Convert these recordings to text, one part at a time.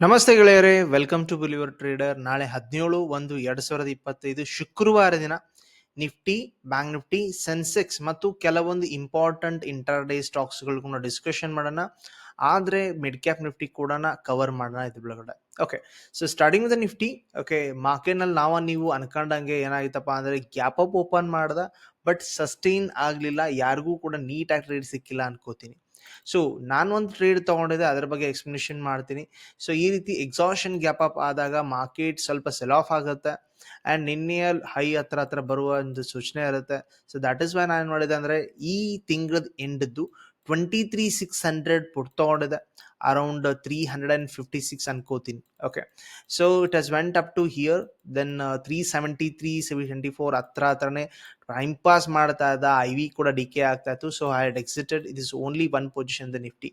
ನಮಸ್ತೆ ಗೆಳೆಯರೇ welcome to believer trader ನಾಳೆ ಹದಿನೇಳು ಒಂದು ಎರಡ್ ಸಾವಿರದ ಇಪ್ಪತ್ತೈದು ಶುಕ್ರವಾರ ದಿನ ನಿಫ್ಟಿ ಬ್ಯಾಂಕ್ ನಿಫ್ಟಿ ಸೆನ್ಸೆಕ್ಸ್ ಮತ್ತು ಕೆಲವೊಂದು ಇಂಪಾರ್ಟೆಂಟ್ ಇಂಟರ್ ಡೇ ಸ್ಟಾಕ್ಸ್ಗಳು ಡಿಸ್ಕಷನ್ ಮಾಡೋಣ. ಆದ್ರೆ ಮಿಡ್ ಕ್ಯಾಪ್ ನಿಫ್ಟಿ ಕೂಡ ಕವರ್ ಮಾಡೋಣ ಇದ್ರ ಒಳಗಡೆ okay so starting with Nifty okay ಮಾರ್ಕೆಟ್ನಲ್ಲಿ ನಾವ ನೀವು ಅನ್ಕೊಂಡಂಗೆ ಏನಾಗಿತ್ತಪ್ಪ ಅಂದ್ರೆ ಗ್ಯಾಪ್ ಅಪ್ ಓಪನ್ ಮಾಡ್ದ ಬಟ್ ಸಸ್ಟೈನ್ ಆಗ್ಲಿಲ್ಲ, ಯಾರಿಗೂ ಕೂಡ ನೀಟಾಗಿ ಟ್ರೇಡ್ ಸಿಕ್ಕಿಲ್ಲ ಅನ್ಕೋತೀನಿ. ಸೊ ನಾನು ಒಂದು ಟ್ರೇಡ್ ತೊಗೊಂಡಿದ್ದೆ, ಅದ್ರ ಬಗ್ಗೆ ಎಕ್ಸ್ಪ್ಲನೇಷನ್ ಮಾಡ್ತೀನಿ. ಸೊ ಈ ರೀತಿ ಎಕ್ಸಾಷನ್ ಗ್ಯಾಪ್ ಅಪ್ ಆದಾಗ ಮಾರ್ಕೆಟ್ ಸ್ವಲ್ಪ ಸೆಲ್ ಆಫ್ ಆಗುತ್ತೆ. ಆ್ಯಂಡ್ ನಿನ್ನೆಯ ಹೈ ಹತ್ರ ಹತ್ರ ಬರುವ ಒಂದು ಸೂಚನೆ ಇರುತ್ತೆ. ಸೊ ದಟ್ ಇಸ್ ವೈ ನಾನು ಏನು ಮಾಡಿದೆ ಅಂದರೆ, ಈ ತಿಂಗಳದ ಎಂಡದ್ದು twenty three six hundred put ತಗೊಂಡಿದೆ around three hundred and fifty six ಅನ್ಕೋತೀನಿ okay so it has went up to here then three seventy three seventy four ಹತ್ರ ಹತ್ರನೇ ಟೈಮ್ ಪಾಸ್ ಮಾಡ್ತಾ ಇದ್ದ ಐ ವಿ ಕೂಡ ಡಿಕೆ ಆಗ್ತಾ ಇತ್ತು so I had exited it is only one position the Nifty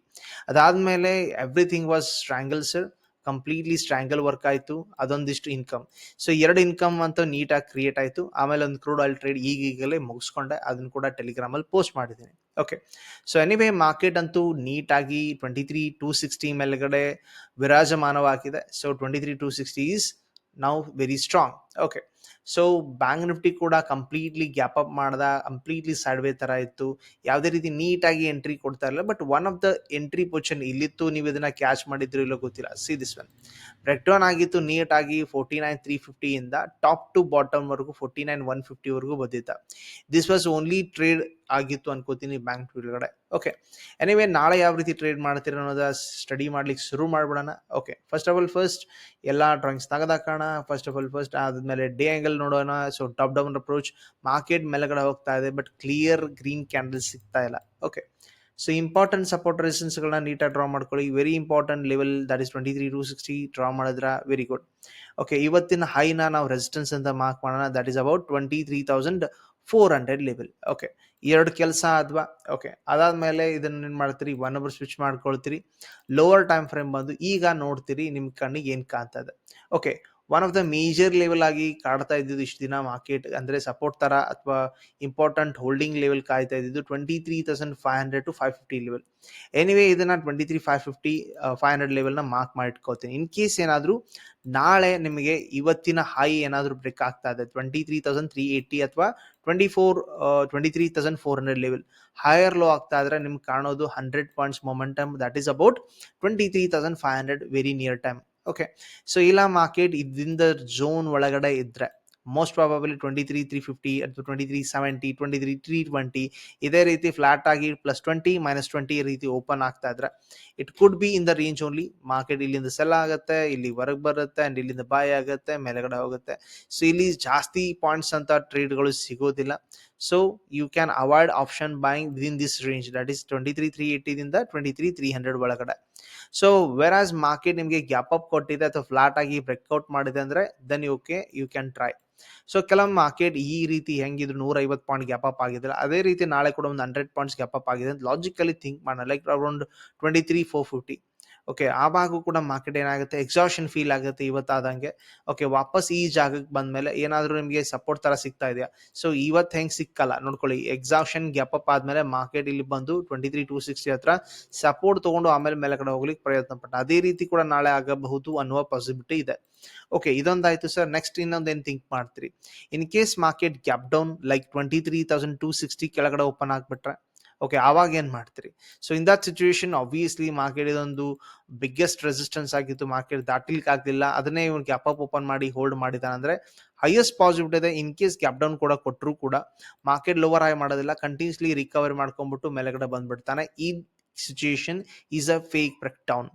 ಅದಾದ್ಮೇಲೆ everything was strangle sir completely strangle work ಆಯಿತು, ಅದೊಂದಿಷ್ಟು ಇನ್ಕಮ್ ಸೊ ಎರಡು ಇನ್ಕಮ್ ಅಂತ ನೀಟಾಗಿ ಕ್ರಿಯೇಟ್ ಆಯಿತು. ಆಮೇಲೆ ಒಂದು ಕ್ರೂಡ್ ಆಯಿಲ್ ಟ್ರೇಡ್ ಈಗೀಗಲೇ ಮುಗಿಸ್ಕೊಂಡೆ, ಅದನ್ನು ಕೂಡ ಟೆಲಿಗ್ರಾಮಲ್ಲಿ ಪೋಸ್ಟ್ ಮಾಡಿದ್ದೀನಿ. ಓಕೆ ಸೊ ಎನಿವೇ ಮಾರ್ಕೆಟ್ ಅಂತೂ ನೀಟಾಗಿ ಟ್ವೆಂಟಿ ತ್ರೀ ಟೂ ಸಿಕ್ಸ್ಟಿ ಮೇಲ್ಗಡೆ ವಿರಾಜಮಾನವಾಗಿದೆ. So twenty three two sixty is ನಾವು very strong okay so bank Nifty ಕೂಡ ಕಂಪ್ಲೀಟ್ಲಿ ಗ್ಯಾಪ್ ಅಪ್ ಮಾಡ್ದ ಕಂಪ್ಲೀಟ್ಲಿ ಸೈಡ್ವೇ ಥರ ಇತ್ತು. ಯಾವುದೇ ರೀತಿ ನೀಟಾಗಿ ಎಂಟ್ರಿ ಕೊಡ್ತಾ ಇರಲಿಲ್ಲ but one of the entry position ಇಲ್ಲಿತ್ತು. ನೀವು ಇದನ್ನ ಕ್ಯಾಚ್ ಮಾಡಿದ್ರು ಇಲ್ಲೋ ಗೊತ್ತಿಲ್ಲ. ಸಿ ದಿಸ್ ಒನ್ ಬ್ರೆಕ್ ಆಗಿತ್ತು ನೀಟಾಗಿ ಫೋರ್ಟಿ ನೈನ್ ತ್ರೀ ಫಿಫ್ಟಿಯಿಂದ ಟಾಪ್ ಟು ಬಾಟಮ್ ವರೆಗೂ ಫೋರ್ಟಿ ನೈನ್ ಒನ್ ಫಿಫ್ಟಿವರೆಗೂ ಬಂದಿತ್ತ. ದಿಸ್ ವಾಸ್ ಓನ್ಲಿ ಟ್ರೇಡ್ ಆಗಿತ್ತು ಅನ್ಕೋತೀನಿ ಬ್ಯಾಂಕ್ ಒಳಗಡೆ. ಓಕೆ ಎನಿವೇ ನಾಳೆ ಯಾವ ರೀತಿ ಟ್ರೇಡ್ ಮಾಡ್ತೀರ ಅನ್ನೋದ ಸ್ಟಡಿ ಮಾಡ್ಲಿಕ್ಕೆ ಶುರು ಮಾಡ್ಬಿಡೋಣ. Okay first of all first ಎಲ್ಲ ಡ್ರಾಯಿಂಗ್ಸ್ ತೆಗೆದಾಕೋಣ ಫಸ್ಟ್ ಆಫ್ ಆಲ್ ಫಸ್ಟ್ ಆದ್ಮೇಲೆ ಡೇ ಆಂಗಲ್ ನೋಡೋಣ. So top down approach market ಮೇಲೆಗಡೆ ಹೋಗ್ತಾ ಇದೆ ಬಟ್ ಕ್ಲಿಯರ್ ಗ್ರೀನ್ ಕ್ಯಾಂಡಲ್ ಸಿಗ್ತಾ ಇಲ್ಲ. ಓಕೆ ಸೊ ಇಂಪಾರ್ಟೆಂಟ್ ಸಪೋರ್ಟ್ ರೆಸಿಸ್ಟೆನ್ಸ್ಗಳನ್ನ ನೀಟಾಗಿ ಡ್ರಾ ಮಾಡ್ಕೊಳ್ಳಿ. Very important level that is twenty three two sixty draw ಮಾಡಿದ್ರ ವೆರಿ ಗುಡ್ ಓಕೆ ಇವತ್ತಿನ ಹೈನ ನಾವು ರೆಸಿಸ್ಟೆನ್ಸ್ ಅಂತ ಮಾರ್ಕ್ ಮಾಡೋಣ. That is about twenty three thousand four hundred level okay ಎರಡು ಕೆಲಸ ಅಥವಾ ಓಕೆ ಅದಾದಮೇಲೆ ಇದನ್ನ ಏನು ಮಾಡ್ತೀರಿ? ಒನ್ ಅವರ್ ಸ್ವಿಚ್ ಮಾಡ್ಕೊಳ್ತೀರಿ. ಲೋವರ್ ಟೈಮ್ ಫ್ರೇಮ್ ಬಂದು ಈಗ ನೋಡ್ತೀರಿ ನಿಮ್ಮ ಕಣ್ಣಿಗೆ ಏನು ಕಾಣ್ತದೆ okay one of the major level ಆಗಿ ಕಾಡ್ತಾ ಇದ್ದಿದ್ದು ಇಷ್ಟು ದಿನ ಮಾರ್ಕೆಟ್ ಅಂದರೆ ಸಪೋರ್ಟ್ ಥರ ಅಥವಾ ಇಂಪಾರ್ಟೆಂಟ್ ಹೋಲ್ಡಿಂಗ್ ಲೆವೆಲ್ ಕಾಯ್ತಾ ಇದ್ದಿದ್ದು twenty three thousand five hundred to five fifty level anyway ಇದನ್ನು twenty three five fifty five hundred ಲೆವೆಲ್ನ mark ಮಾಡಿಟ್ಕೋತೀನಿ. ಇನ್ ಕೇಸ್ ಏನಾದರೂ ನಾಳೆ ನಿಮಗೆ ಇವತ್ತಿನ ಹೈ ಏನಾದರೂ ಬ್ರೇಕ್ ಆಗ್ತಾ ಇದೆ twenty three thousand three eighty ಅಥವಾ twenty four twenty three thousand four hundred level higher low ಆಗ್ತಾ ಇದ್ರೆ ನಿಮ್ಗೆ ಕಾಣೋದು hundred points momentum that is about twenty three thousand five hundred very near time okay so ಇಲ್ಲ market ಇದರಿಂದ zone ಒಳಗಡೆ ಇದ್ರೆ most probably twenty three three fifty ಅಥವಾ twenty three seventy twenty three three twenty ಇದೇ ರೀತಿ flat ಆಗಿ plus twenty minus twenty ರೀತಿ open ಆಗ್ತಾ ಇದ್ರೆ it could be in the range only market ಇಲ್ಲಿಂದ ಸೆಲ್ ಆಗುತ್ತೆ, ಇಲ್ಲಿ ಹೊರಗೆ ಬರುತ್ತೆ ಅಂಡ್ ಇಲ್ಲಿಂದ ಬಾಯ್ ಆಗುತ್ತೆ, ಮೇಲೆಗಡೆ ಹೋಗುತ್ತೆ. ಸೊ ಇಲ್ಲಿ ಜಾಸ್ತಿ ಪಾಯಿಂಟ್ಸ್ ಅಂತ ಟ್ರೇಡ್ಗಳು ಸಿಗೋದಿಲ್ಲ. Buying within this range that is twenty three three ಏಯ್ಟಿದಿಂದ twenty three three hundred ಒಳಗಡೆ. ಸೊ ವೆರ್ ಆಸ್ ಮಾರ್ಕೆಟ್ ನಿಮಗೆ ಗ್ಯಾಪ್ ಅಪ್ ಕೊಟ್ಟಿದೆ ಅಥವಾ ಫ್ಲಾಟ್ ಆಗಿ ಬ್ರೇಕ್ಔಟ್ ಮಾಡಿದೆ ಅಂದ್ರೆ then you K you can try so ಕೆಲವೊಂದು ಮಾರ್ಕೆಟ್ ಈ ರೀತಿ ಹೆಂಗಿದ್ರು ನೂರ ಐವತ್ತು ಪಾಯಿಂಟ್ ಗ್ಯಾಪ್ ಅಪ್ ಆಗಿದ್ರೆ ಅದೇ ರೀತಿ ನಾಳೆ ಕೂಡ ಒಂದು ಹಂಡ್ರೆಡ್ ಪಾಯಿಂಟ್ಸ್ ಗ್ಯಾಪ್ ಅಪ್ ಆಗಿದೆ ಲಾಜಿಕಲಿ ಥಿಂಕ್ ಮಾಡೋಣ. Like around twenty three four fifty okay ಆವಾಗೂ ಕೂಡ ಮಾರ್ಕೆಟ್ ಏನಾಗುತ್ತೆ? ಎಕ್ಸಾಷನ್ ಫೀಲ್ ಆಗುತ್ತೆ ಇವತ್ತಾದಂಗೆ. ಓಕೆ ವಾಪಸ್ ಈ ಜಾಗಕ್ಕೆ ಬಂದ್ಮೇಲೆ ಏನಾದರೂ ನಿಮಗೆ ಸಪೋರ್ಟ್ ತರ ಸಿಗ್ತಾ ಇದೆಯಾ? ಸೊ ಇವತ್ತು ಹೆಂಗೆ ಸಿಕ್ಕಲ್ಲ? ನೋಡ್ಕೊಳ್ಳಿ ಎಕ್ಸಾಷನ್ ಗ್ಯಾಪ್ ಅಪ್ ಆದ್ಮೇಲೆ ಮಾರ್ಕೆಟ್ ಇಲ್ಲಿ ಬಂದು ಟ್ವೆಂಟಿ ತ್ರೀ ಟೂ ಸಿಕ್ಸ್ಟಿ ಹತ್ರ ಸಪೋರ್ಟ್ ತಗೊಂಡು ಆಮೇಲೆ ಮೇಲೆ ಕಡೆ ಹೋಗ್ಲಿಕ್ಕೆ ಪ್ರಯತ್ನ ಪಟ್ಟ. ಅದೇ ರೀತಿ ಕೂಡ ನಾಳೆ ಆಗಬಹುದು ಅನ್ನುವ ಪಾಸಿಬಿಲಿಟಿ ಇದೆ. ಓಕೆ ಇದೊಂದಾಯ್ತು ಸರ್ ನೆಕ್ಸ್ಟ್ ಇನ್ನೊಂದು ಏನು ಥಿಂಕ್ ಮಾಡ್ತೀರಿ? In case market gap down like twenty three thousand two sixty ಕೆಳಗಡೆ ಓಪನ್ ಆಗ್ಬಿಟ್ರೆ ಓಕೆ ಆವಾಗ ಏನು ಮಾಡ್ತೀರಿ? So in that situation obviously market ಇದೊಂದು ಬಿಗ್ಗೆಸ್ಟ್ ರೆಸಿಸ್ಟೆನ್ಸ್ ಆಗಿತ್ತು. ಮಾರ್ಕೆಟ್ ದಾಟಿಲಿಕ್ಕೆ ಆಗಲಿಲ್ಲ ಅದನ್ನೇ ಇವ್ನು ಗ್ಯಾಪ್ ಅಪ್ ಓಪನ್ ಮಾಡಿ ಹೋಲ್ಡ್ ಮಾಡಿದಾನೆ. ಅಂದ್ರೆ ಹೈಯೆಸ್ಟ್ ಪಾಸಿಬಿಲಿಟಿ ಇದೆ. ಇನ್ ಕೇಸ್ ಗ್ಯಾಪ್ ಡೌನ್ ಕೂಡ ಕೊಟ್ಟರು ಕೂಡ ಮಾರ್ಕೆಟ್ ಲೋವರ್ ಆಗಿ ಮಾಡೋದಿಲ್ಲ. ಕಂಟಿನ್ಯೂಸ್ಲಿ ರಿಕವರಿ ಮಾಡ್ಕೊಂಡ್ಬಿಟ್ಟು ಮೇಲೆಗಡೆ ಬಂದ್ಬಿಡ್ತಾನೆ. ಈ situation is a fake break down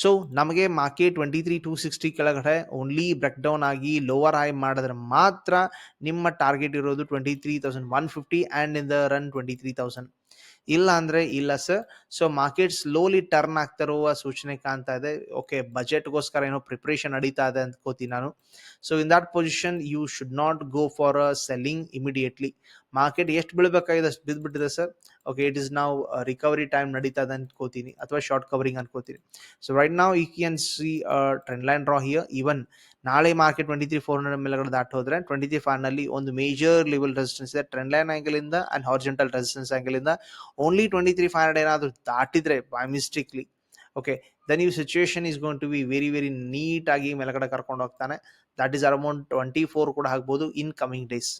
so ನಮಗೆ market twenty three two sixty ಕೆಳಗಡೆ ಓನ್ಲಿ ಬ್ರೇಕ್ ಡೌನ್ ಆಗಿ ಲೋವರ್ ಹೈ ಮಾಡಿದ್ರೆ ಮಾತ್ರ ನಿಮ್ಮ ಟಾರ್ಗೆಟ್ ಇರೋದು twenty three thousand one fifty and in the run twenty three thousand ಇಲ್ಲ ಅಂದ್ರೆ ಇಲ್ಲ sir so market slowly turn ಆಗ್ತಾ ಇರುವ ಸೂಚನೆ ಕಾಣ್ತಾ ಇದೆ. ಓಕೆ ಬಜೆಟ್ಗೋಸ್ಕರ ಏನೋ ಪ್ರಿಪ್ರೇಷನ್ ನಡೀತಾ ಇದೆ ಅಂದ್ಕೋತೀನಿ ನಾನು. So in that position you should not go for a selling immediately market ಎಷ್ಟು ಬೀಳ್ಬೇಕಾಗಿದೆ, ಅಷ್ಟು ಬಿದ್ದುಬಿಟ್ಟಿದೆ ಸರ್ ಓಕೆ ಇಟ್ ಇಸ್ ನಾವು ರಿಕವರಿ ಟೈಮ್ ನಡೀತಾ ಇದೆ ಅನ್ಕೋತೀನಿ ಅಥವಾ ಶಾರ್ಟ್ ಕವರಿಂಗ್ ಅನ್ಕೋತೀನಿ ಸೊ ರೈಟ್ ನಾವು ಈ can see trend line draw here even ನಾಳೆ market twenty three four hundred ಮೇಲೆಗಡೆ ದಾಟ್ ಹೋದ್ರೆ ಟ್ವೆಂಟಿ ತ್ರೀ ಫೈವ್ನಲ್ಲಿ ಒಂದು ಮೇಜರ್ ಲೆವೆಲ್ ರೆಸಿಸ್ಟೆನ್ಸ್ ಇದೆ. ಟ್ರೆಂಡ್ ಲೈನ್ ಆಂಗಲ್ ಇಂದ ಅಂಡ್ ಹಾರ್ಜೆಂಟಲ್ ರೆಸಿಸ್ಟೆನ್ಸ್ ಆಂಗಲ್ ಇಂದ. Only twenty three five hundred ಏನಾದರೂ ದಾಟಿದ್ರೆ by mistakely okay then you situation is going to be very very ನೀಟಾಗಿ ಮೇಲ್ಗಡೆ ಕರ್ಕೊಂಡು ಹೋಗ್ತಾನೆ. That is around twenty four ಕೂಡ ಆಗ್ಬೋದು in coming days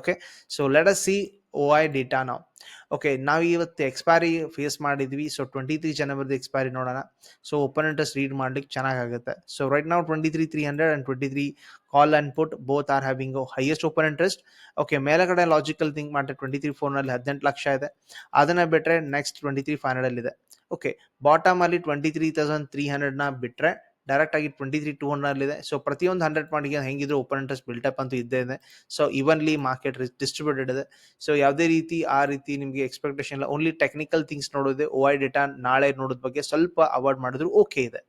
okay so let us see OI data ನಾವು okay ನಾವು ಇವತ್ತು ಎಕ್ಸ್ಪೈರಿ ಫೇಸ್ ಮಾಡಿದ್ವಿ ಸೊ ಟ್ವೆಂಟಿ ತ್ರೀ ಜನವರಿದು ಎಕ್ಸ್ಪೈರಿ ನೋಡೋಣ. ಸೊ ಓಪನ್ ಇಂಟ್ರೆಸ್ಟ್ ರೀಡ್ ಮಾಡ್ಲಿಕ್ಕೆ ಚೆನ್ನಾಗುತ್ತೆ ಸೊ ರೈಟ್ ನಾವು twenty three three hundred and twenty three call and put both are having highest open interest okay ಮೇಲಗಡೆ ಲಾಜಿಕಲ್ ಥಿಂಕ್ ಮಾಡಿದ್ರೆ twenty three ಫೋರ್ನಲ್ಲಿ ಹದಿನೆಂಟು ಲಕ್ಷ ಇದೆ. ಅದನ್ನು ಬಿಟ್ಟರೆ ನೆಕ್ಸ್ಟ್ ಟ್ವೆಂಟಿ ತ್ರೀ ಫೈವ್ ಇದೆ ಓಕೆ ಬಾಟಮ್ ಅಲ್ಲಿ ಟ್ವೆಂಟಿ ತ್ರೀ ತೌಸಂಡ್ ತ್ರೀ ಹಂಡ್ರೆಡ್ನ ಬಿಟ್ಟರೆ ಡೈರೆಕ್ಟ್ ಆಗಿ ಟ್ವೆಂಟಿ ತ್ರೀ ಟೂ ಹಂಡ್ರೆಡ್ ಇದೆ. ಸೊ ಪ್ರತಿಯೊಂದು ಹಂಡ್ರೆಡ್ ಪಾಯಿಂಟ್ಗೆ ಹೆಂಗಿದ್ರು ಓಪನ್ ಇಂಟ್ರೆಸ್ಟ್ ಬಿಲ್ಟಪ್ ಅಂತೂ ಇದ್ದೇ ಇದೆ. ಸೊ ಇವನ್ಲಿ ಮಾರ್ಕೆಟ್ ಡಿಸ್ಟ್ರಿಬ್ಯೂಟೆಡ್ ಇದೆ. ಸೊ ಯಾವುದೇ ರೀತಿ ಆ ರೀತಿ ನಿಮಗೆ ಎಕ್ಸ್ಪೆಕ್ಟೇಷನ್ ಇಲ್ಲ. ಓನ್ಲಿ ಟೆಕ್ನಿಕಲ್ ಥಿಂಗ್ಸ್ ನೋಡೋದೆ ಓ ಐ ಡೇಟಾ ನಾಳೆ ನೋಡೋದ್ ಬಗ್ಗೆ ಸ್ವಲ್ಪ ಅವಾಯ್ಡ್ ಮಾಡಿದ್ರು ಓಕೆ ಇದೆ.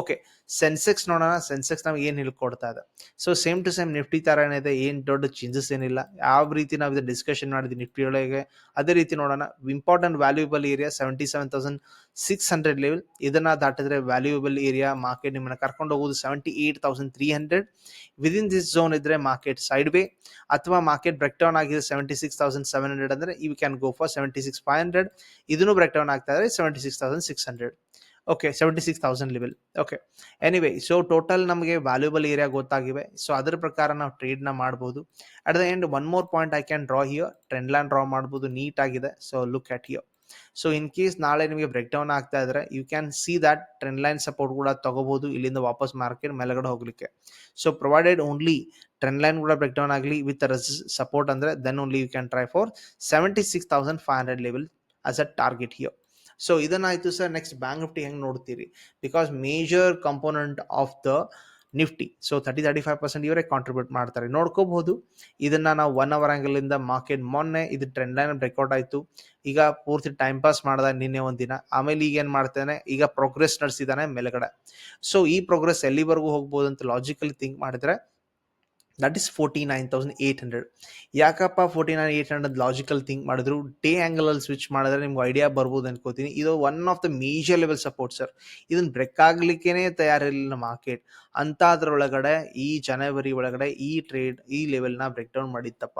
ಓಕೆ ಸೆನ್ಸೆಕ್ಸ್ ನೋಡೋಣ. ಸೆನ್ಸೆಕ್ಸ್ ನಮ್ಗೆ ಏನು ಹೇಳ್ಕೊಡ್ತಾ ಇದೆ? So same to same Nifty ಥರನೇ ಇದೆ. ಏನು ದೊಡ್ಡ ಚೇಂಜಸ್ ಏನಿಲ್ಲ. ಯಾವ ರೀತಿ ನಾವು ಇದು ಡಿಸ್ಕಷನ್ ಮಾಡಿದ್ವಿ ನಿಫ್ಟಿ ಒಳಗೆ? ಅದೇ ರೀತಿ ನೋಡೋಣ. Important valuable area seventy seven thousand six hundred level ಇದನ್ನ ದಾಟಿದ್ರೆ ವ್ಯಾಲ್ಯೂಬಲ್ ಏರಿಯಾ ಮಾರ್ಕೆಟ್ ನಿಮ್ಮನ್ನ ಕರ್ಕೊಂಡು ಹೋಗೋದು seventy eight thousand three hundred within this zone ಇದ್ರೆ ಮಾರ್ಕೆಟ್ ಸೈಡ್ ವೇ ಅಥವಾ ಮಾರ್ಕೆಟ್ ಬ್ರೇಕ್ ಡೌನ್ ಆಗಿದೆ seventy six thousand seven hundred ಅಂದ್ರೆ you can go for seventy six five hundred ಇದನ್ನು ಬ್ರೇಕ್ ಡೌನ್ ಆಗ್ತಾ ಇದ್ರೆ seventy six thousand six hundred okay seventy six thousand level okay anyway so total ನಮಗೆ valuable area ಗೊತ್ತಾಗಿವೆ. So ಅದರ ಪ್ರಕಾರ ನಾವು ಟ್ರೇಡ್ನ ಮಾಡ್ಬೋದು. At the end one more point I can draw here trend line draw ಮಾಡ್ಬೋದು. ನೀಟ್ ಆಗಿದೆ. So look at here so in case ನಾಳೆ ನಿಮಗೆ ಬ್ರೇಕ್ ಡೌನ್ ಆಗ್ತಾ ಇದ್ರೆ you can see that trend line support ಕೂಡ ತಗೋಬಹುದು ಇಲ್ಲಿಂದ ವಾಪಸ್ ಮಾರ್ಕೆಟ್ ಮೇಲೆಗಡೆ ಹೋಗ್ಲಿಕ್ಕೆ. So provided only trend line ಕೂಡ ಬ್ರೇಕ್ ಡೌನ್ ಆಗಲಿ ವಿತ್ ಸಪೋರ್ಟ್ ಅಂದ್ರೆ then only you can try for seventy six thousand five hundred level as a target here so ಇದನ್ನಾಯ್ತು sir next bank Nifty ಹೆಂಗೆ ನೋಡ್ತೀರಿ? Because major component of the Nifty so thirty thirty five percent ಇವರೇ contribute ಮಾಡ್ತಾರೆ. ನೋಡ್ಕೋಬಹುದು. ಇದನ್ನ ನಾವು one hour angle ಇಂದ market ಮೊನ್ನೆ ಇದು ಟ್ರೆಂಡ್ ಲೈನ್ ಬ್ರೇಕ್ಔಟ್ ಆಯಿತು. ಈಗ ಪೂರ್ತಿ ಟೈಮ್ ಪಾಸ್ ಮಾಡ್ದ ನಿನ್ನೆ ಒಂದಿನ. ಆಮೇಲೆ ಈಗ ಏನು ಮಾಡ್ತಾನೆ? ಈಗ ಪ್ರೋಗ್ರೆಸ್ ನಡೆಸಿದಾನೆ ಮೇಲುಗಡೆ. ಸೊ ಈ ಪ್ರೋಗ್ರೆಸ್ ಎಲ್ಲಿವರೆಗೂ ಹೋಗ್ಬೋದು ಅಂತ ಲಾಜಿಕಲಿ ಥಿಂಕ್ ಮಾಡಿದ್ರೆ that is forty nine thousand eight hundred ಯಾಕಪ್ಪ forty nine eight hundred logical think ಮಾಡಿದ್ರು? ಡೇ ಆ್ಯಂಗಲ್ ಅಲ್ಲಿ ಸ್ವಿಚ್ ಮಾಡಿದ್ರೆ ನಿಮ್ಗೆ ಐಡಿಯಾ ಬರ್ಬೋದು ಅನ್ಕೋತೀನಿ. ಇದು one of the major level support sir ಇದನ್ನ ಬ್ರೇಕ್ ಆಗ್ಲಿಕ್ಕೇನೆ ತಯಾರಿರಲಿಲ್ಲ ಮಾರ್ಕೆಟ್ ಅಂತ ಅದ್ರೊಳಗಡೆ ಈ ಜನವರಿ ಒಳಗಡೆ, ಈ ಟ್ರೇಡ್ ಈ ಲೆವೆಲ್ನ ಬ್ರೇಕ್ ಡೌನ್ ಮಾಡಿತ್ತಪ್ಪ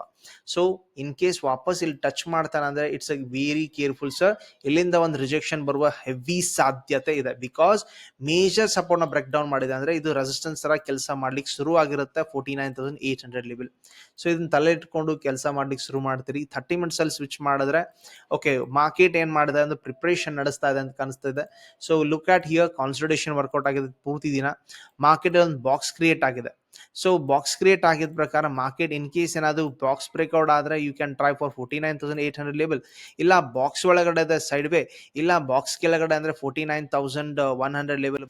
ಸೊ ಇನ್ ಕೇಸ್ ವಾಪಸ್ ಇಲ್ಲಿ ಟಚ್ ಮಾಡ್ತಾನೆ ಅಂದ್ರೆ it's a very careful sir ಇಲ್ಲಿಂದ ಒಂದು ರಿಜೆಕ್ಷನ್ ಬರುವ ಹೆವಿ ಸಾಧ್ಯತೆ ಇದೆ. ಬಿಕಾಸ್ ಮೇಜರ್ ಸಪೋರ್ಟ್ನ ಬ್ರೇಕ್ ಡೌನ್ ಮಾಡಿದೆ ಅಂದ್ರೆ ಇದು ರೆಸಿಸ್ಟೆನ್ಸ್ ತರ ಕೆಲಸ ಮಾಡ್ಲಿಕ್ಕೆ ಶುರು ಆಗಿರುತ್ತೆ forty nine thousand eight hundred level so ಇದನ್ನ ತಲೆ ಇಟ್ಕೊಂಡು ಕೆಲಸ ಮಾಡ್ಲಿಕ್ಕೆ ಶುರು ಮಾಡ್ತೀರಿ. ಥರ್ಟಿ ಮಿನಿಟ್ಸ್ ಅಲ್ಲಿ ಸ್ವಿಚ್ ಮಾಡಿದ್ರೆ ಓಕೆ ಮಾರ್ಕೆಟ್ ಏನ್ ಮಾಡಿದೆ ಅಂದ್ರೆ ಪ್ರಿಪ್ರೇಷನ್ ನಡೆಸ್ತಾ ಇದೆ ಅಂತ ಕಾಣಿಸ್ತಾ ಇದೆ so look at here consultation workout ಆಗಿದೆ ಪೂರ್ತಿ ದಿನ. ಮಾರ್ಕೆಟ್ ಒಂದು ಬಾಕ್ಸ್ ಕ್ರಿಯೇಟ್ ಆಗಿದೆ. ಸೊ ಬಾಕ್ಸ್ ಕ್ರಿಯೇಟ್ ಆಗಿದ ಪ್ರಕಾರ ಮಾರ್ಕೆಟ್ ಇನ್ ಕೇಸ್ ಏನಾದ್ರು ಬಾಕ್ಸ್ ಬ್ರೇಕ್ಔಟ್ ಆದ್ರೆ you can try for forty nine thousand eight hundred level ಇಲ್ಲ ಬಾಕ್ಸ್ ಒಳಗಡೆ ಸೈಡ್ ವೇ ಇಲ್ಲ ಬಾಕ್ಸ್ ಕೆಳಗಡೆ ಅಂದ್ರೆ forty nine thousand one hundred level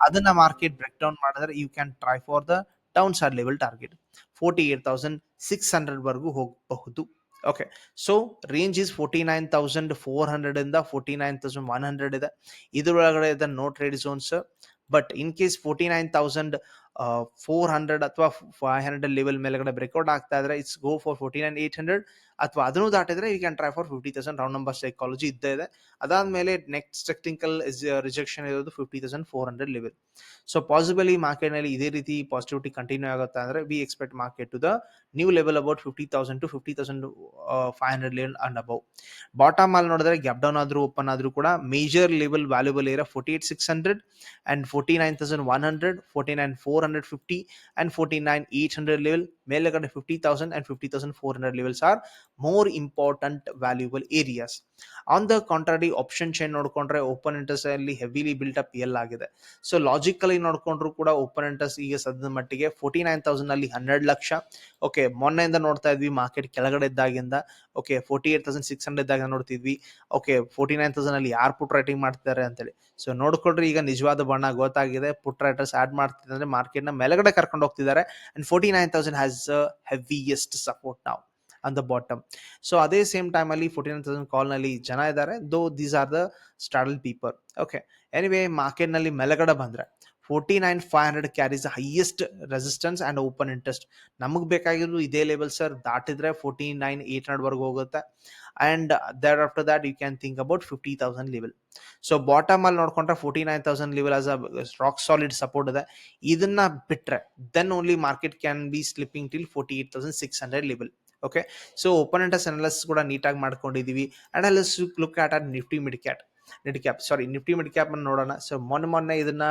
ಅದನ್ನ ಮಾರ್ಕೆಟ್ ಬ್ರೇಕ್ ಡೌನ್ ಮಾಡಿದ್ರೆ you can try for the down side level target forty eight thousand six hundred ವರೆಗೂ ಹೋಗಬಹುದು. Okay so range is forty nine thousand four hundred ಇಂದ forty nine thousand one hundred ಇದೆ. ಇದರೊಳಗಡೆ ಇದೆ no trade zones but in case forty nine thousand four hundred ಅಥವಾ five hundred level ಮೇಲೆಗಡೆ breakout ಆಗ್ತಾ ಇದ್ರೆ it's go for forty nine eight hundred ಅಥವಾ ಅದನ್ನು ದಾಟಿದ್ರೆ you can try for fifty thousand round number psychology ಇದ್ದೇ ಇದೆ. ಅದಾದ್ಮೇಲೆ next technical rejection ಇರೋದು fifty thousand four hundred level so possible ಮಾರ್ಕೆಟ್ನಲ್ಲಿ ಇದೇ ರೀತಿ ಪಾಸಿಟಿವಿಟಿ ಕಂಟಿನ್ಯೂ ಆಗುತ್ತೆ ಅಂದ್ರೆ we expect market to the new level about fifty thousand to fifty thousand five hundred level and above bottom ಅಲ್ಲಿ ನೋಡಿದ್ರೆ gap down ಆದ್ರೂ open ಆದ್ರೂ ಕೂಡ ಮೇಜರ್ ಲೆವೆಲ್ ವ್ಯಾಲ್ಯೂಬಲ್ ಇರೋ forty eight six hundred and forty nine thousand one hundred forty nine four hundred fifty and forty hundred ಮೇಲೆಗಡೆ fifty thousand and fifty thousand four hundred levels are more important valuable areas on the ಕಾಂಟ್ರಾಡಿ option chain ನೋಡ್ಕೊಂಡ್ರೆ open interest ಅಲ್ಲಿ heavily built up ಎಲ್ ಆಗಿದೆ. So logically ನೋಡ್ಕೊಂಡ್ರು ಕೂಡ open interest ಈಗ ಸದ್ಯದ ಮಟ್ಟಿಗೆ ಫೋರ್ಟಿ ನೈನ್ ತೌಸಂಡ್ ಅಲ್ಲಿ ಹನ್ನೆರಡು ಲಕ್ಷ. ಓಕೆ ಮೊನ್ನೆಯಿಂದ ನೋಡ್ತಾ ಇದ್ವಿ ಮಾರ್ಕೆಟ್ ಕೆಳಗಡೆ ಇದ್ದಾಗಿಂದ. Okay forty eight thousand six hundred ಇದ್ದಾಗ ನೋಡ್ತಿದ್ವಿ. ಓಕೆ ಫೋರ್ಟಿ ನೈನ್ ತೌಸಂಡ್ ಅಲ್ಲಿ ಯಾರು ಪುಟ್ ರೈಟಿಂಗ್ ಮಾಡ್ತಿದ್ದಾರೆ ಅಂತೇಳಿ. ಸೊ ನೋಡ್ಕೊಂಡ್ರೆ ಈಗ ನಿಜವಾದ ಬಣ್ಣ ಗೊತ್ತಾಗಿದೆ. ಪುಟ್ ರೈಟರ್ಸ್ ಆಡ್ ಮಾಡ್ತಿದ್ದಾರೆ. ಮಾರ್ಕೆಟ್ನ ಮೇಲ್ಗಡೆ ಕರ್ಕೊಂಡು ಹೋಗ್ತಿದ್ದಾರೆ. And forty nine thousand has heaviest support ನಾವು ಅನ್ ದ ಬಾಟಮ್ ಸೊ ಅದೇ ಸೇಮ್ ಟೈಮ್ ಅಲ್ಲಿ ಫೋರ್ಟಿ ತೌಸಂಡ್ ಕಾಲ್ನಲ್ಲಿ ಜನ ಇದ್ದಾರೆ though these are the straddle people okay anyway ಮಾರ್ಕೆಟ್ನಲ್ಲಿ ಮೇಲ್ಗಡೆ ಬಂದ್ರೆ forty nine five hundred carries highest resistance and open interest ನಮಗೆ ಬೇಕಾಗಿರೋದು ಇದೇ ಲೆವೆಲ್ ಸರ್ ದಾಟಿದ್ರೆ ಫೋರ್ಟಿ ನೈನ್ ಏಟ್ ಹಂಡ್ರೆಡ್ ವರ್ಗು ಹೋಗುತ್ತೆ. And there after that you can think about fifty thousand level so bottom ಅಲ್ಲಿ ನೋಡ್ಕೊಂಡ್ರೆ forty nine thousand level as a rock solid support ಇದೆ. ಇದನ್ನ ಬಿಟ್ರೆ then only market can be slipping till forty eight thousand six hundred level okay so open interest analysis ಕೂಡ ನೀಟಾಗಿ ಮಾಡ್ಕೊಂಡಿದ್ದೀವಿ and ಅಲ್ಲಿ look at at Nifty mid cat mid cap sorry Nifty mid cap ಅನ್ನು ನೋಡೋಣ. So ಮೊನ್ನೆ ಮೊನ್ನೆ ಇದನ್ನ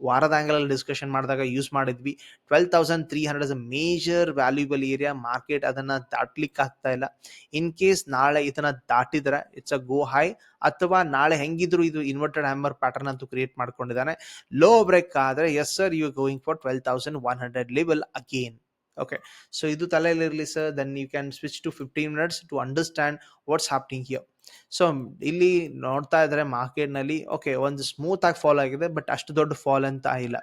ವಾರದ ಆ್ಯಂಗಲಲ್ಲಿ ಡಿಸ್ಕಷನ್ ಮಾಡಿದಾಗ ಯೂಸ್ ಮಾಡಿದ್ವಿ. Twelve thousand three hundred a major valuable area market ಅದನ್ನ ದಾಟ್ಲಿಕ್ಕೆ ಆಗ್ತಾ ಇಲ್ಲ. ಇನ್ ಕೇಸ್ ನಾಳೆ ಇದನ್ನ ದಾಟಿದ್ರೆ ಇಟ್ಸ್ ಅ ಗೋ ಹೈ ಅಥವಾ ನಾಳೆ ಹೆಂಗಿದ್ರು ಇದು ಇನ್ವರ್ಟೆಡ್ ಹ್ಯಾಮರ್ ಪ್ಯಾಟರ್ನ್ ಅಂತೂ ಕ್ರಿಯೇಟ್ ಮಾಡ್ಕೊಂಡಿದ್ದಾನೆ. ಲೋ ಬ್ರೇಕ್ ಆದ್ರೆ yes sir you going for twelve thousand one hundred level again okay so ಇದು ತಲೆಯಲ್ಲಿರಲಿ sir then you can switch to fifteen minutes to understand what's happening here so ಇಲ್ಲಿ ನೋಡ್ತಾ ಇದ್ರೆ ಮಾರ್ಕೆಟ್ನಲ್ಲಿ okay ಒಂದು smooth ಆಗಿ fall ಆಗಿದೆ but ಅಷ್ಟು ದೊಡ್ಡ ಫಾಲ್ ಅಂತ ಇಲ್ಲ.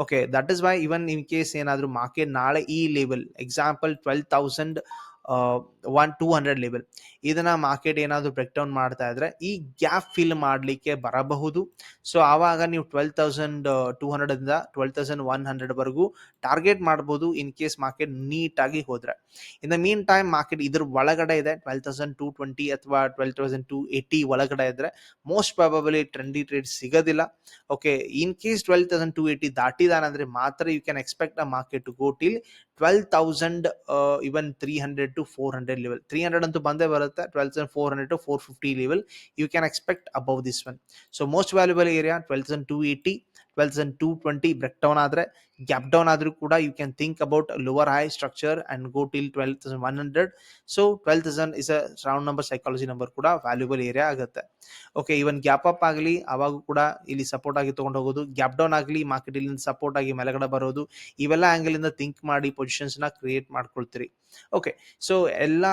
Okay that is why even in case ಏನಾದರೂ ಮಾರ್ಕೆಟ್ ನಾಳೆ ಈ level example twelve thousand one two hundred level. ಇದನ್ನ ಮಾರ್ಕೆಟ್ ಏನಾದರೂ ಬ್ರೇಕ್ ಡೌನ್ ಮಾಡ್ತಾ ಇದ್ರೆ ಈ ಗ್ಯಾಪ್ ಫಿಲ್ ಮಾಡಲಿಕ್ಕೆ ಬರಬಹುದು. ಸೊ ಆವಾಗ ನೀವು ಟ್ವೆಲ್ ತೌಸಂಡ್ ಟೂ ಹಂಡ್ರೆಡ್ ಇಂದ ಟ್ವೆಲ್ ತೌಸಂಡ್ ಒನ್ ಹಂಡ್ರೆಡ್ ವರೆಗೂ ಟಾರ್ಗೆಟ್ ಮಾಡ್ಬೋದು ಇನ್ ಕೇಸ್ ಮಾರ್ಕೆಟ್ ನೀಟಾಗಿ ಹೋದ್ರೆ. In the mean time market ಇದ್ರ ಒಳಗಡೆ ಇದೆ. ಟ್ವೆಲ್ ತೌಸಂಡ್ ಟೂ ಟ್ವೆಂಟಿ ಅಥವಾ ಟ್ವೆಲ್ ತೌಸಂಡ್ ಟೂ ಏಯ್ಟಿ ಒಳಗಡೆ ಇದ್ರೆ ಮೋಸ್ಟ್ ಪ್ರಾಬಬಲಿ ಟ್ರೆಂಡಿ ಟ್ರೇಡ್ ಸಿಗೋದಿಲ್ಲ. Okay in case twelve thousand two eighty ದಾಟಿದಾನಂದ್ರೆ ಮಾತ್ರ you can expect a market to go till twelve thousand even three hundred two four hundred level three hundred ಅಂತೂ ಬಂದೇ ಬರುತ್ತೆ twelve thousand four hundred two four fifty level you can expect above this one so most valuable area twelve thousand two eighty twelve thousand two twenty break down ಆದರೆ gap down ಆದರೂ ಕೂಡ you can think about lower high structure and go till twelve thousand one hundred so twelve thousand is a round number psychology number ಕೂಡ valuable area ಆಗುತ್ತೆ. Okay even gap up ಆಗಲಿ, ಅವಾಗೂ ಕೂಡ ಇಲ್ಲಿ support ಆಗಿ ತೊಗೊಂಡು ಹೋಗೋದು. ಗ್ಯಾಪ್ ಡೌನ್ ಆಗಲಿ ಮಾರ್ಕೆಟ್ ಇಲ್ಲಿಂದ ಸಪೋರ್ಟ್ ಆಗಿ ಮೇಲೆಗಡೆ ಬರೋದು. ಇವೆಲ್ಲ ಆ್ಯಂಗಲಿಂದ ಥಿಂಕ್ ಮಾಡಿ ಪೊಸಿಷನ್ಸ್ನ ಕ್ರಿಯೇಟ್ ಮಾಡ್ಕೊಳ್ತೀರಿ. ಓಕೆ ಸೊ ಎಲ್ಲ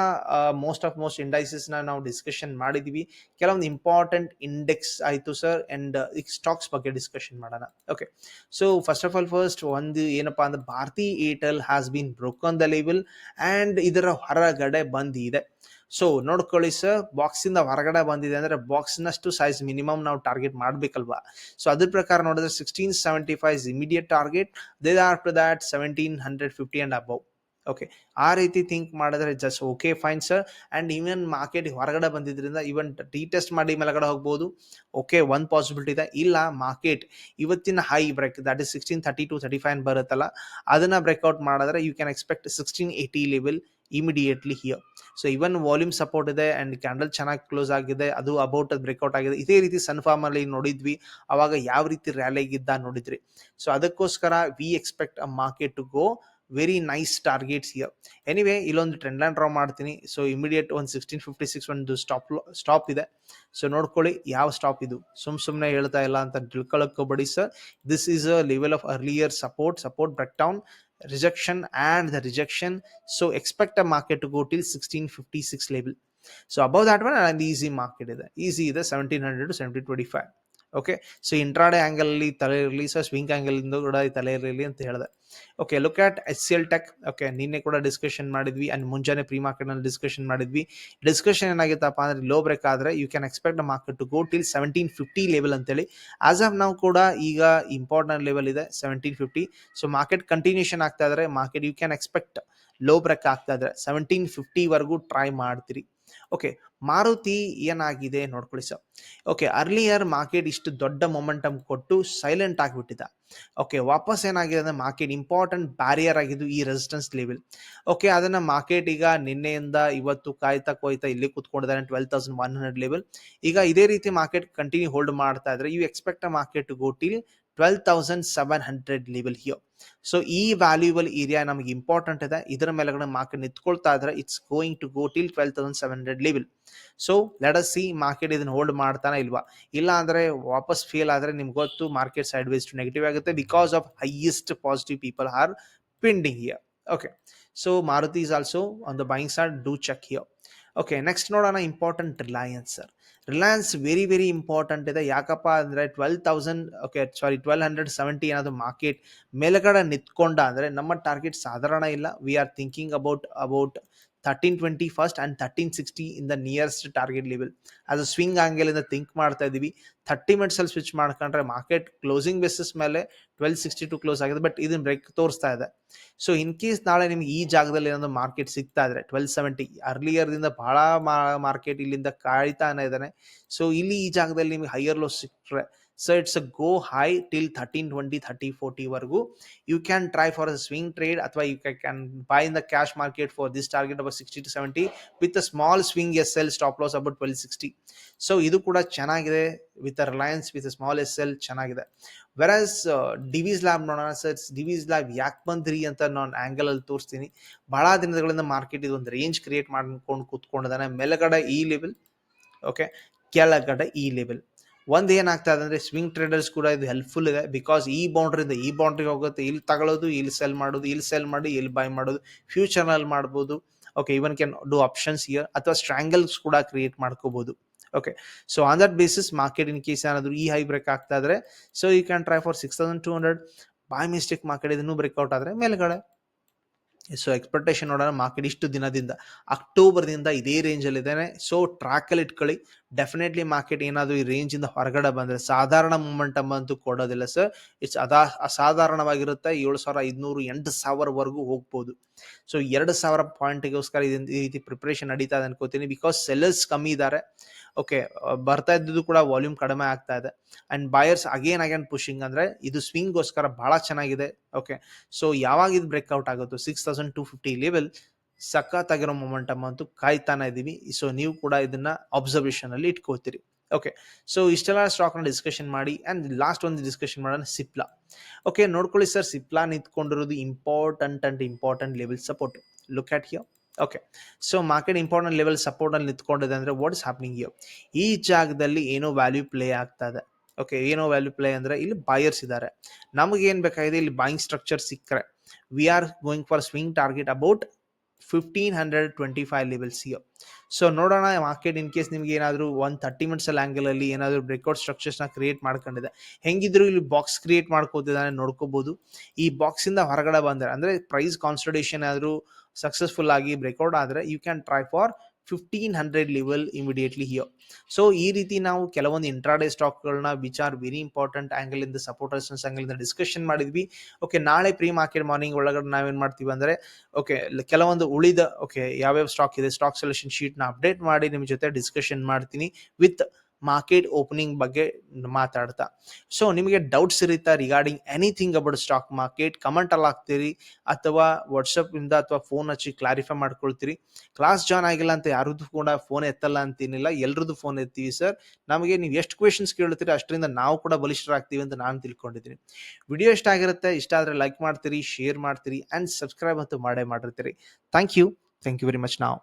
ಮೋಸ್ಟ್ ಆಫ್ ಮೋಸ್ಟ್ ಇಂಡೈಸಸ್ನ ನಾವು ಡಿಸ್ಕಷನ್ ಮಾಡಿದೀವಿ. ಕೆಲವೊಂದು ಇಂಪಾರ್ಟೆಂಟ್ ಇಂಡೆಕ್ಸ್ ಆಯಿತು ಸರ್ ಅಂಡ್ ಈಗ ಸ್ಟಾಕ್ಸ್ ಬಗ್ಗೆ ಡಿಸ್ಕಷನ್ ಮಾಡೋಣ. Okay so first of all first ಒಂದು ಏನಪ್ಪಾ ಅಂದ್ರೆ Bharti Airtel has been broken the label and ಇದರ ಹೊರಗಡೆ ಬಂದಿದೆ. ಸೊ ನೋಡ್ಕೊಳ್ಳಿ ಸರ್ ಬಾಕ್ಸಿಂದ ಹೊರಗಡೆ ಬಂದಿದೆ ಅಂದ್ರೆ ಬಾಕ್ಸ್ನಷ್ಟು ಸೈಜ್ ಮಿನಿಮಮ್ ನಾವು ಟಾರ್ಗೆಟ್ ಮಾಡಬೇಕಲ್ವಾ? ಸೊ ಅದ್ರ ಪ್ರಕಾರ ನೋಡಿದ್ರೆ sixteen seventy five immediate target they after that seventeen hundred fifty and above okay ಆ ರೀತಿ ಥಿಂಕ್ ಮಾಡಿದ್ರೆ just okay fine sir and even market ಹೊರಗಡೆ ಬಂದಿದ್ದರಿಂದ ಈವನ್ ಟಿ ಟೆಸ್ಟ್ ಮಾಡಿ ಮೇಲೆಗಡೆ ಹೋಗ್ಬೋದು. ಓಕೆ ಒನ್ ಪಾಸಿಬಿಲಿಟಿ ಇದೆ. ಇಲ್ಲ ಮಾರ್ಕೆಟ್ ಇವತ್ತಿನ high break that is sixteen thirty to thirty five ಬರುತ್ತಲ್ಲ. ಅದನ್ನು ಬ್ರೇಕ್ಔಟ್ ಮಾಡಿದ್ರೆ you can expect sixteen eighty level immediately here so even volume support ಇದೆ ಆ್ಯಂಡ್ ಕ್ಯಾಂಡಲ್ ಚೆನ್ನಾಗಿ ಕ್ಲೋಸ್ ಆಗಿದೆ. ಅದು ಅಬೌಟ್ ಬ್ರೇಕ್ಔಟ್ ಆಗಿದೆ. ಇದೇ ರೀತಿ ಸನ್ಫಾರ್ಮ್ ಅಲ್ಲಿ ನೋಡಿದ್ವಿ. ಅವಾಗ ಯಾವ ರೀತಿ ರ್ಯಾಲಿಗಿದ್ದ ನೋಡಿದ್ರಿ. ಸೊ ಅದಕ್ಕೋಸ್ಕರ we expect a market to go very nice targets here anyway ಇಲ್ಲೊಂದು ಟ್ರೆಂಡ್ ಲೈನ್ ಡ್ರಾ ಮಾಡ್ತೀನಿ. ಸೊ ಇಮಿಡಿಯೇಟ್ ಒಂದು ಸಿಕ್ಸ್ಟೀನ್ ಫಿಫ್ಟಿ ಸಿಕ್ಸ್ ಒಂದು ಸ್ಟಾಪ್ ಸ್ಟಾಪ್ ಇದೆ. ಸೊ ನೋಡ್ಕೊಳ್ಳಿ ಯಾವ ಸ್ಟಾಪ್ ಇದು. ಸುಮ್ ಸುಮ್ಮನೆ ಹೇಳ್ತಾ ಇಲ್ಲ ಅಂತ ತಿಳ್ಕೊಳ್ಳೋಕೆ ಬಡಿ sir this is a level of earlier support support break down and the rejection so so, expect market market to go till 1656 level. So, above that one and easy market ಇದೆ. Easy ಇದೆ 1700 to 1725 okay so intraday angle ಅಲ್ಲಿ ತಲೆ ಇರಲಿ so swing angle ಇಂದ ಕೂಡ ತಲೆ ಇರಲಿ ಅಂತ ಹೇಳಿದೆ. Okay look at S C L Tech okay ನಿನ್ನೆ ಕೂಡ ಡಿಸ್ಕಷನ್ ಮಾಡಿದ್ವಿ. ಅಂಡ್ ಮುಂಜಾನೆ ಪ್ರೀ ಮಾರ್ಕೆಟ್ನಲ್ಲಿ ಡಿಸ್ಕಷನ್ ಮಾಡಿದ್ವಿ. ಡಿಸ್ಕಷನ್ ಏನಾಗಿತ್ತಪ್ಪ ಅಂದ್ರೆ ಲೋ ಬ್ರೇಕ್ ಆದ್ರೆ you can expect market to go till seventeen fifty level ಅಂತೇಳಿ. ಆಸ್ ಆಫ್ ನಾವು ಕೂಡ ಈಗ ಇಂಪಾರ್ಟೆಂಟ್ ಲೆವೆಲ್ ಇದೆ seventeen fifty so market continuation ಆಗ್ತಾ ಇದ್ರೆ market you can expect low break ಆಗ್ತಾ ಇದ್ರೆ ಸೆವೆಂಟೀನ್ ಫಿಫ್ಟಿ ವರೆಗೂ ಟ್ರೈ ಮಾಡ್ತೀರಿ. ಓಕೆ ಮಾರುತಿ ಏನಾಗಿದೆ ನೋಡ್ಕೊಳ್ಳಿ ಸರ್ ಓಕೆ ಅರ್ಲಿಯರ್ ಮಾರ್ಕೆಟ್ ಇಷ್ಟು ದೊಡ್ಡ ಮೊಮೆಂಟಮ್ ಕೊಟ್ಟು ಸೈಲೆಂಟ್ ಆಗಿಬಿಟ್ಟಿದೆ. ಓಕೆ ವಾಪಸ್ ಏನಾಗಿದೆ ಅಂದ್ರೆ ಮಾರ್ಕೆಟ್ ಇಂಪಾರ್ಟೆಂಟ್ ಬ್ಯಾರಿಯರ್ ಆಗಿದ್ದು ಈ ರೆಸಿಸ್ಟೆನ್ಸ್ ಲೆವೆಲ್ ಓಕೆ ಅದನ್ನು ಮಾರ್ಕೆಟ್ ಈಗ ನಿನ್ನೆಯಿಂದ ಇವತ್ತು ಕಾಯ್ತಾ ಕೊಯ್ತಾ ಇಲ್ಲಿ ಕೂತ್ಕೊಂಡಿದ್ದಾರೆ twelve thousand one hundred level ಈಗ ಇದೇ ರೀತಿ ಮಾರ್ಕೆಟ್ ಕಂಟಿನ್ಯೂ ಹೋಲ್ಡ್ ಮಾಡ್ತಾ ಇದ್ರೆ you expect market to go till twelve thousand seven hundred level here so ಈ ವ್ಯಾಲ್ಯೂಬಲ್ ಏರಿಯಾ ನಮಗೆ ಇಂಪಾರ್ಟೆಂಟ್ ಇದೆ. ಇದರ ಮೇಲೆಗಡೆ ಮಾರ್ಕೆಟ್ ನಿಂತ್ಕೊಳ್ತಾ ಇದ್ರೆ it's going to go till twelve thousand seven hundred level so let us see market ಇದನ್ನ hold ಮಾಡ್ತಾನೆ ಇಲ್ವಾ? ಇಲ್ಲ ಅಂದ್ರೆ ವಾಪಸ್ ಫೇಲ್ ಆದ್ರೆ ನಿಮ್ಗೆ ಗೊತ್ತು market sideways to negative ಆಗುತ್ತೆ because of highest positive people are pending here okay so Maruti is also on the buying side do check here okay next ನೋಡೋಣ important Reliance sir Reliance very very important ಇದೆ. ಯಾಕಪ್ಪ ಅಂದರೆ twelve thousand okay sorry twelve hundred seventy ಏನಾದರೂ market ಮೇಲುಗಡೆ ನಿಂತ್ಕೊಂಡ ಅಂದರೆ ನಮ್ಮ target ಸಾಧಾರಣ ಇಲ್ಲ. We are thinking about about thirteen twenty first and thirteen sixty in the nearest target level ಅದು ಸ್ವಿಂಗ್ ಆಂಗಲಿಂದ ಥಿಂಕ್ ಮಾಡ್ತಾ ಇದ್ದೀವಿ. ಥರ್ಟಿ ಮಿನಿಟ್ಸಲ್ಲಿ ಸ್ವಿಚ್ ಮಾಡ್ಕೊಂಡ್ರೆ ಮಾರ್ಕೆಟ್ ಕ್ಲೋಸಿಂಗ್ ಬೇಸಿಸ್ ಮೇಲೆ ಟ್ವೆಲ್ ಸಿಕ್ಸ್ಟಿ ಟು ಕ್ಲೋಸ್ ಆಗಿದೆ. ಬಟ್ ಇದನ್ನ ಬ್ರೇಕ್ ತೋರಿಸ್ತಾ ಇದೆ. ಸೊ ಇನ್ ಕೇಸ್ ನಾಳೆ ನಿಮ್ಗೆ ಈ ಜಾಗದಲ್ಲಿ ಏನಾದ್ರು ಮಾರ್ಕೆಟ್ ಸಿಗ್ತಾ ಇದ್ರೆ ಟ್ವೆಲ್ ಸೆವೆಂಟಿ ಅರ್ಲಿಯರ್ದಿಂದ ಬಹಳ ಮಾರ್ಕೆಟ್ ಇಲ್ಲಿಂದ ಕಾಯ್ತಾನೆ ಇದ್ದಾನೆ. ಸೊ ಇಲ್ಲಿ ಈ ಜಾಗದಲ್ಲಿ ನಿಮಗೆ ಹೈಯರ್ ಲೋಸ್ ಸಿಕ್ಕರೆ so it's a go high till thirteen twenty thirty ಫೋರ್ಟಿವರೆಗೂ you can try for a swing trade ಅಥವಾ you can buy in the cash market for this target about sixty two seventy with a small swing S L stop loss about twelve sixty so ಇದು ಕೂಡ ಚೆನ್ನಾಗಿದೆ with a Reliance with small S L ಚೆನ್ನಾಗಿದೆ versus Divi's lab ನೋಡೋಣ sir Divi's lab ಯಾಕೆ ಬಂದ್ರಿ ಅಂತ ನಾನು angle ಅಲ್ಲಿ ತೋರಿಸ್ತೀನಿ. ಬಹಳ ದಿನಗಳಿಂದ ಮಾರ್ಕೆಟ್ ಒಂದು ರೇಂಜ್ ಕ್ರಿಯೇಟ್ ಮಾಡ್ಕೊಂಡು ಕೂತ್ಕೊಂಡಿದ್ದಾನೆ. ಮೇಲಗಡೆ ಈ ಲೆವೆಲ್ ಓಕೆ ಕೆಳಗಡೆ ಈ ಲೆವೆಲ್ ಒಂದ್ ಏನಾಗ್ತಾ ಇದೆ ಅಂದ್ರೆ ಸ್ವಿಂಗ್ ಟ್ರೇಡರ್ಸ್ ಕೂಡ ಇದು ಹೆಲ್ಪ್ಫುಲ್ ಇದೆ ಬಿಕಾಸ್ ಈ ಬೌಂಡ್ರಿಂದ ಈ ಬೌಂಡ್ರಿಗೆ ಹೋಗುತ್ತೆ. ಇಲ್ಲಿ ತಗೊಳ್ಳೋದು, ಇಲ್ಲಿ ಸೆಲ್ ಮಾಡೋದು, ಇಲ್ಲಿ ಸೆಲ್ ಮಾಡಿ, ಇಲ್ಲಿ ಬೈ ಮಾಡೋದು. ಫ್ಯೂಚರ್ನಲ್ಲಿ ಮಾಡ್ಬೋದು. Okay even can do options year ಅಥವಾ ಸ್ಟ್ರಾಂಗಲ್ಸ್ ಕೂಡ ಕ್ರಿಯೇಟ್ ಮಾಡ್ಕೋಬಹುದು okay so on that basis market in case ಏನಾದರೂ ಈ ಹೈ ಬ್ರೇಕ್ ಆಗ್ತಾ ಇದ್ರೆ so you can try for six thousand two hundred by mistake market ಇದನ್ನು ಬ್ರೇಕ್ಔಟ್ ಆದರೆ ಮೇಲ್ಗಡೆ. ಸೊ ಎಕ್ಸ್ಪೆಕ್ಟೇಷನ್ ನೋಡೋಣ ಮಾರ್ಕೆಟ್ ಇಷ್ಟು ದಿನದಿಂದ. ಅಕ್ಟೋಬರ್ದಿಂದ ಇದೇ ರೇಂಜಲ್ಲಿ ಇದ್ದಾನೆ. ಸೊ ಟ್ರ್ಯಾಕಲ್ಲಿ ಇಟ್ಕೊಳ್ಳಿ. ಡೆಫಿನೆಟ್ಲಿ ಮಾರ್ಕೆಟ್ ಏನಾದರೂ ಈ ರೇಂಜಿಂದ ಹೊರಗಡೆ ಬಂದರೆ ಸಾಧಾರಣ ಮೂಮೆಂಟಮ್ ಅಂತೂ ಕೊಡೋದಿಲ್ಲ ಸರ್ ಇಟ್ಸ್ ಅದಾ, ಅಸಾಧಾರಣವಾಗಿರುತ್ತೆ. ಏಳು ಸಾವಿರ ಐದುನೂರು ಎಂಟು ಸಾವಿರವರೆಗೂ ಹೋಗ್ಬೋದು. ಸೊ ಎರಡು ಸಾವಿರ ಪಾಯಿಂಟ್ಗೋಸ್ಕರ ಈ ರೀತಿ ಪ್ರಿಪ್ರೇಷನ್ ನಡೀತಾ ಇದೆ ಅನ್ಕೋತೀನಿ. ಬಿಕಾಸ್ ಸೆಲ್ಲರ್ಸ್ ಕಮ್ಮಿ ಇದ್ದಾರೆ. ಓಕೆ ಬರ್ತಾ ಇದ್ದಿದ್ದು ಕೂಡ ವಾಲ್ಯೂಮ್ ಕಡಿಮೆ ಆಗ್ತಾ ಇದೆ. And buyers again again pushing ಅಂದ್ರೆ ಇದು ಸ್ವಿಂಗ್ಗೋಸ್ಕರ ಬಹಳ ಚೆನ್ನಾಗಿದೆ. ಓಕೆ ಸೊ ಯಾವಾಗ ಇದು ಬ್ರೇಕ್ಔಟ್ ಆಗುತ್ತೋ six thousand two fifty level ಸಖತ್ತಾಗಿರೋ momentum ಅಂತೂ ಕಾಯ್ತಾನೆ ಇದೀವಿ. ಸೊ ನೀವು ಕೂಡ ಇದನ್ನ ಅಬ್ಸರ್ವೇಷನ್ ಅಲ್ಲಿ ಇಟ್ಕೋತೀರಿ ಓಕೆ ಸೊ ಇಷ್ಟೆಲ್ಲ ಸ್ಟಾಕ್ನ ಡಿಸ್ಕಷನ್ ಮಾಡಿ ಅಂಡ್ ಲಾಸ್ಟ್ ಒಂದು ಡಿಸ್ಕಷನ್ ಮಾಡೋಣ ಸಿಪ್ಲಾ ಓಕೆ ನೋಡ್ಕೊಳ್ಳಿ sir Cipla ನಿಂತ್ಕೊಂಡಿರೋದು important and important level support look at here okay so market important level support ಅಲ್ಲಿ ನಿಂತ್ಕೊಂಡಿದೆ ಅಂದ್ರೆ ವಾಟ್ ಇಸ್ ಹ್ಯಾಪ್ನಿಂಗ್ ಯು ಈ ಜಾಗದಲ್ಲಿ ಏನೋ ವ್ಯಾಲ್ಯೂ ಪ್ಲೇ ಆಗ್ತಾ ಇದೆ. ಓಕೆ ಏನೋ ವ್ಯಾಲ್ಯೂ ಪ್ಲೇ ಅಂದ್ರೆ ಇಲ್ಲಿ ಬಾಯರ್ಸ್ ಇದ್ದಾರೆ. ನಮಗೆ ಏನ್ ಬೇಕಾಗಿದೆ? ಇಲ್ಲಿ ಬಾಯಿಂಗ್ ಸ್ಟ್ರಕ್ಚರ್ ಸಿಕ್ಕರೆ. We are going for swing target about fifteen hundred twenty five levels see ನೋಡೋಣ ಮಾರ್ಕೆಟ್ ಇನ್ ಕೇಸ್ ನಿಮ್ಗೆ ಏನಾದರೂ ಒಂದು ತರ್ಟಿ ಮಿನಿಟ್ಸ್ ಅಲ್ಲಿ ಆಂಗಲ್ ಅಲ್ಲಿ ಏನಾದರೂ ಬ್ರೇಕ್ಔಟ್ ಸ್ಟ್ರಕ್ಚರ್ಸ್ನ ಕ್ರಿಯೇಟ್ ಮಾಡ್ಕೊಂಡಿದೆ. ಹೆಂಗಿದ್ರು ಇಲ್ಲಿ ಬಾಕ್ಸ್ ಕ್ರಿಯೇಟ್ ಮಾಡ್ಕೋತಿದ್ದಾನೆ ನೋಡ್ಕೋಬಹುದು ಈ ಬಾಕ್ಸ್ ಇಂದ ಹೊರಗಡೆ ಬಂದರೆ, ಅಂದ್ರೆ ಪ್ರೈಸ್ ಕಾನ್ಸಲ್ಟೇಷನ್ ಆದ್ರೂ ಸಕ್ಸಸ್ಫುಲ್ ಆಗಿ ಬ್ರೇಕ್ಔಟ್ ಆದರೆ you can try for fifteen hundred level immediately ಹಿಯೋ so ಈ ರೀತಿ ನಾವು ಕೆಲವೊಂದು ಇಂಟ್ರಾಡೇ ಸ್ಟಾಕ್ಗಳನ್ನ which are very important angle ಇಂದ ಸಪೋರ್ಟರ್ಸ್ ಆಂಗಲ್ ಇಂದ ಡಿಸ್ಕಷನ್ ಮಾಡಿದ್ವಿ. ಓಕೆ ನಾಳೆ ಪ್ರೀ ಮಾರ್ಕೆಟ್ ಮಾರ್ನಿಂಗ್ ಒಳಗಡೆ ನಾವೇನು ಮಾಡ್ತೀವಿ ಅಂದ್ರೆ ಓಕೆ ಕೆಲವೊಂದು ಉಳಿದ ಓಕೆ ಯಾವ್ಯಾವ ಸ್ಟಾಕ್ ಇದೆ ಸ್ಟಾಕ್ ಸೆಲೆಕ್ಷನ್ ಶೀಟ್ನ ಅಪ್ಡೇಟ್ ಮಾಡಿ ನಿಮ್ಮ ಜೊತೆ ಡಿಸ್ಕಷನ್ ಮಾಡ್ತೀನಿ ವಿತ್ ಮಾರ್ಕೆಟ್ ಓಪನಿಂಗ್ ಬಗ್ಗೆ ಮಾತಾಡ್ತಾ. ಸೊ ನಿಮಗೆ ಡೌಟ್ಸ್ ಇರುತ್ತಾ regarding anything about stock market comment ಅಲ್ಲಿ ಹಾಕ್ತೀರಿ. ಅಥವಾ ವಾಟ್ಸಪ್ ಇಂದ ಅಥವಾ ಫೋನ್ ಹಚ್ಚಿ ಕ್ಲಾರಿಫೈ ಮಾಡ್ಕೊಳ್ತೀರಿ. ಕ್ಲಾಸ್ ಜಾಯ್ನ್ ಆಗಿಲ್ಲ ಅಂತ ಯಾರದ್ದು ಕೂಡ ಫೋನ್ ಎತ್ತಲ್ಲ ಅಂತೀನಿಲ್ಲ. ಎಲ್ರದ್ದು ಫೋನ್ ಎತ್ತೀವಿ ಸರ್ ನಮಗೆ ನೀವು ಎಷ್ಟು ಕ್ವೆಶನ್ಸ್ ಕೇಳ್ತೀರಿ ಅಷ್ಟರಿಂದ ನಾವು ಕೂಡ ಬಲಿಷ್ಠರಾಗ್ತೀವಿ ಅಂತ ನಾನು ತಿಳ್ಕೊಂಡಿದ್ದೀನಿ. ವಿಡಿಯೋ ಇಷ್ಟ ಆಗಿರುತ್ತೆ, ಇಷ್ಟ ಆದರೆ ಲೈಕ್ ಮಾಡ್ತೀರಿ ಶೇರ್ ಮಾಡ್ತೀರಿ ಆ್ಯಂಡ್ ಸಬ್ಸ್ಕ್ರೈಬ್ ಅಂತೂ ಮಾಡೇ ಮಾಡಿರ್ತೀರಿ. Thank you thank you very much ನಾವು